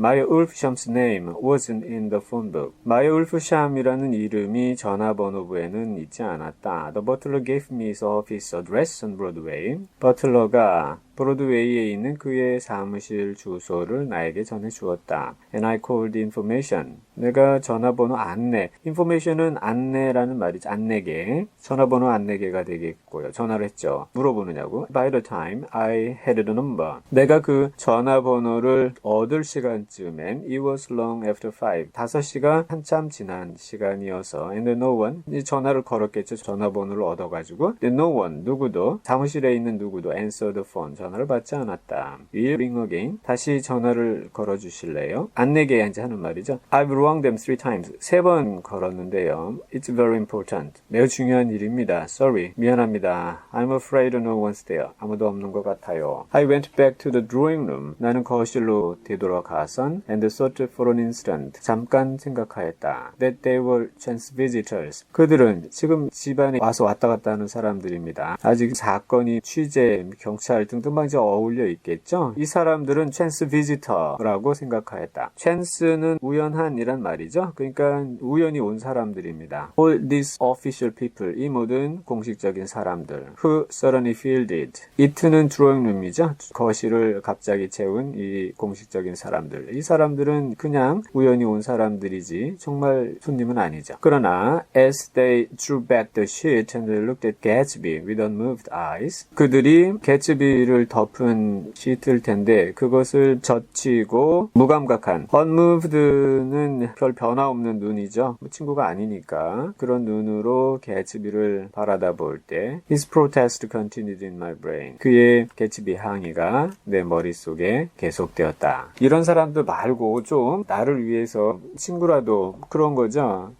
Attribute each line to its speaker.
Speaker 1: My Ulfsham's name wasn't in the phone book. My Ulfsham이라는 이름이 전화번호부에는 있지 않았다. The butler gave me his office address on Broadway. 버틀러가 브로드웨이에 있는 그의 사무실 주소를 나에게 전해 주었다. And I called information. 내가 전화번호 안내. information은 안내라는 말이죠. 안내계. 전화번호 안내계가 되겠고요. 전화를 했죠. 물어보느냐고. By the time I had the number. 내가 그 전화번호를 얻을 시간쯤엔 it was long after 5. 5시가 한참 지난 시간이어서 and no one 전화를 걸었겠죠. 전화번호를 얻어가지고 no one 누구도 사무실에 있는 누구도 answer the phone 전화를 받지 않았다. Will ring again. 다시 전화를 걸어 주실래요? 안내게 이제 하는 말이죠. I've rung them three times. 세 번 걸었는데요. It's very important. 매우 중요한 일입니다. Sorry. 미안합니다. I'm afraid no one's there. 아무도 없는 것 같아요. I went back to the drawing room. 나는 거실로 되돌아가선 and thought for an instant. 잠깐 생각하였다. That they were chance visitors. 그들은 지금 집안에 와서 왔다 갔다 하는 사람들입니다. 아직 사건이 취재, 경찰 등등 막 이제 어울려 있겠죠? 이 사람들은 chance visitor라고 생각하였다. chance는 우연한이란 말이죠. 그러니까 우연히 온 사람들입니다. All these official people, 이 모든 공식적인 사람들. Who suddenly filled it. it는 드로잉룸이죠. 거실을 갑자기 채운 이 공식적인 사람들. 이 사람들은 그냥 우연히 온 사람들이지 정말 손님은 아니죠. 그러나 as they drew back the sheet and looked at Gatsby with unmoved eyes, 그들이 개츠비를 덮은 시트일 텐데 그것을 젖히고 무감각한 unmoved는 별 변화 없는 눈이죠. 뭐 친구가 아니니까 그런 눈으로 개츠비를 바라다 볼 때 his protest continued in my brain. 그의 개츠비 항의가 내 머릿속에 계속되었다. 이런 사람들 말고 좀 나를 위해서 친구라도 그런 거죠.